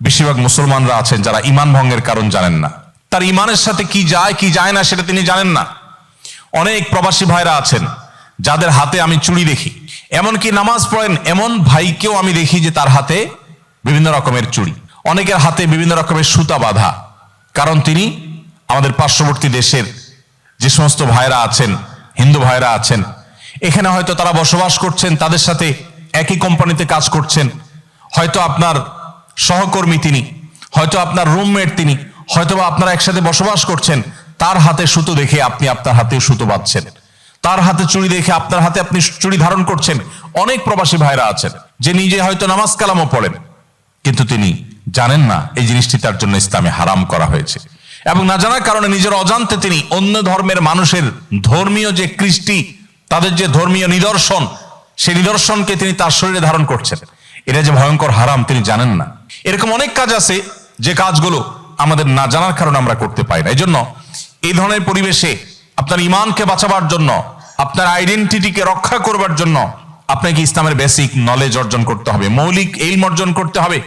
বেশিরভাগ মুসলমানরা আছেন যারা ইমান ভঙ্গের কারণ জানেন না। তার ইমানের সাথে কি যায় কি যায় না সেটা তিনি জানেন না। অনেক প্রবাসী ভাইরা আছেন, যাদের হাতে আমি চুড়ি দেখি। এমনকি নামাজ পড়েন এমন ভাইকেও আমি দেখি যে তার হাতে বিভিন্ন রকমের চুড়ি। অনেকের হাতে বিভিন্ন রকমের সুতা বাঁধা। কারণ তিনি আমাদের পার্শ্ববর্তী দেশের যে সমস্ত ভাইরা আছেন, হিন্দু ভাইরা আছেন, এখানে হয়তো তারা বসবাস করছেন, তাদের সাথে একই কোম্পানিতে কাজ করছেন। হয়তো আপনার সহকর্মী তিনি, হয়তো আপনার রুমমেট তিনি হয়তো আপনারা একসাথে বসবাস করছেন, তার হাতে সুতো দেখে আপনি আপনার হাতে সুতো বাঁধছেন। তার হাতে চুড়ি দেখে আপনার হাতে আপনি চুড়ি ধারণ করছেন। অনেক প্রবাসী ভাইরা আছেন, যে নিজে হয়তো নামাজ কালামও পড়েন। কিন্তু তিনি জানেন না, এই জিনিসটি তার জন্য ইসলামে হারাম করা হয়েছে। এবং না জানার কারণে নিজের অজান্তে তিনি অন্য ধর্মের মানুষের ধর্মীয় যে কৃষ্টি, তাদের যে ধর্মীয় নিদর্শন, সেই নিদর্শনকে তিনি তার শরীরে ধারণ করছেন। এটা যে ভয়ঙ্কর হারাম তিনি জানেন না। এরকম অনেক কাজ আছে যে কাজগুলো আমাদের না জানার কারণে আমরা করতে পারি না। এই জন্য এই ধরনের পরিবেশে আপনার ইমানকে বাঁচাবার জন্য, আপনার আইডেন্টিটিকে রক্ষা করবার জন্য আপনাকে ইসলামের বেসিক নলেজ অর্জন করতে হবে। মৌলিক এলম অর্জন করতে হবে।